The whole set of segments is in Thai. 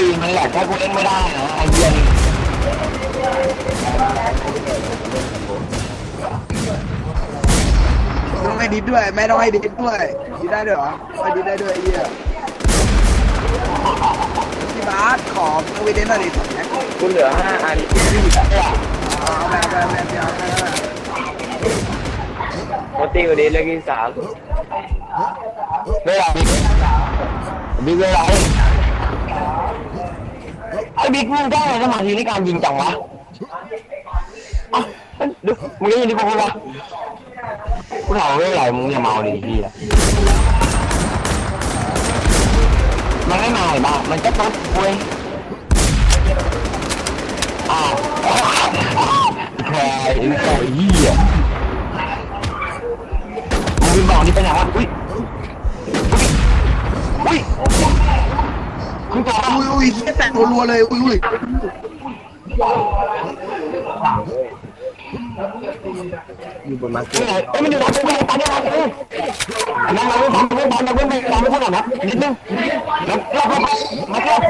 ตีนมันแหละถ้ากูเล่นไม่ได้นะไอ้เหี้ยนี่ต้องให้ดิสด้วย ไม่ต้องให้ดิสด้วยดิสได้ด้วยเหรอให้ดิสได้ด้วยไอ้เหี้ยพี่บาสขอโอเวเดนหน่อยดิสองแม็กกูเหลือห้าอันเอาไปเอาไปเอาไปเอาไปเอาไปโมตีกว่านี้เลือกที่สามเวลาบิ๊กบิ๊กเวลาไอ้ บิ๊กมึงได้อะไรสมาธิในการยิงจังวะอ้าดูมึงได้ยินที่พูดปะกูถามว่าเวลามึงอย่าเมาดิพี่อะมันไม่เมาเลยบ้ามันจะต๊ดเว้ยอ้าวแคร์ไอ้ไก่เหี้ยมึ ยอุ้ยเหี้ยแตกรัวๆเลยอุ้ยอุ้ยอยู่บนมาเก็ตไหนเอ้ยมันอยู่หลังกูตายได้แล้วกูนั่งเราไม่ทำไม่ทำเราไม่ไม่เราไม่ทำหรอกนะนิดนึงแล้วเราก็มาเที่ยว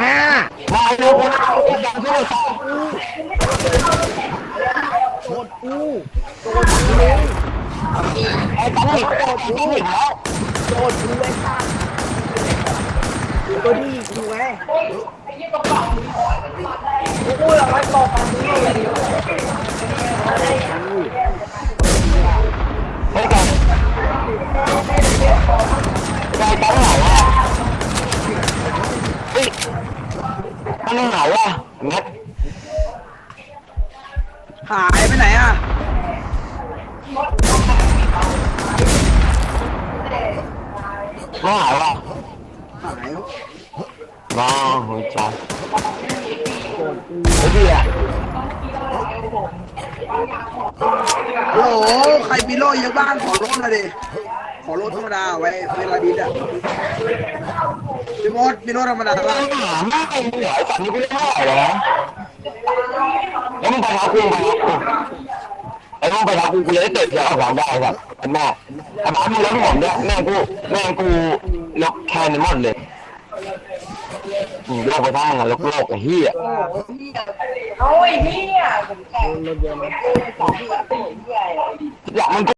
อ่ามาเร็วนะอย่าเพิ่งต่อโคตรกูโคตรกูเลยไอ้ตั้งหนิโคตรกูหนิแล้ว ตัวนี้กูไงเฮ้ยกันใจตั้งไหนวะเฮ้ยตั้งไหนวะงัดหายไปไหนอะไม่หายวะหาย ว้าวหัวใจไอ้เหี้ยโอ้โหใครมีโล่เยอะบ้างขอโล่หน่อยดิ ขอโล่ธรรมดาไว้เวลาดิสอะพี่มดมีโล่ธรรมดาไม่บ้างหาไม่เหนื่อยสัตว์นี้กูเล่นไม่ไหวเลยนะแล้วมึงไปทักกูไปทักกูไอ้มึงไปทักกูกูจะได้เตะเสือออกหลังได้ครับเป็นแม่ไอ้บ้ามึงแล้วผมด้วยแม่กูแม่กูลกแคนหมดเลย อืมโลกไปทางอะโลกโลกไอ้เหี้ยเอาไอ้เหี้ยผมแตกรถเยอะไหมสองที่สี่เหี้ยอยากมัน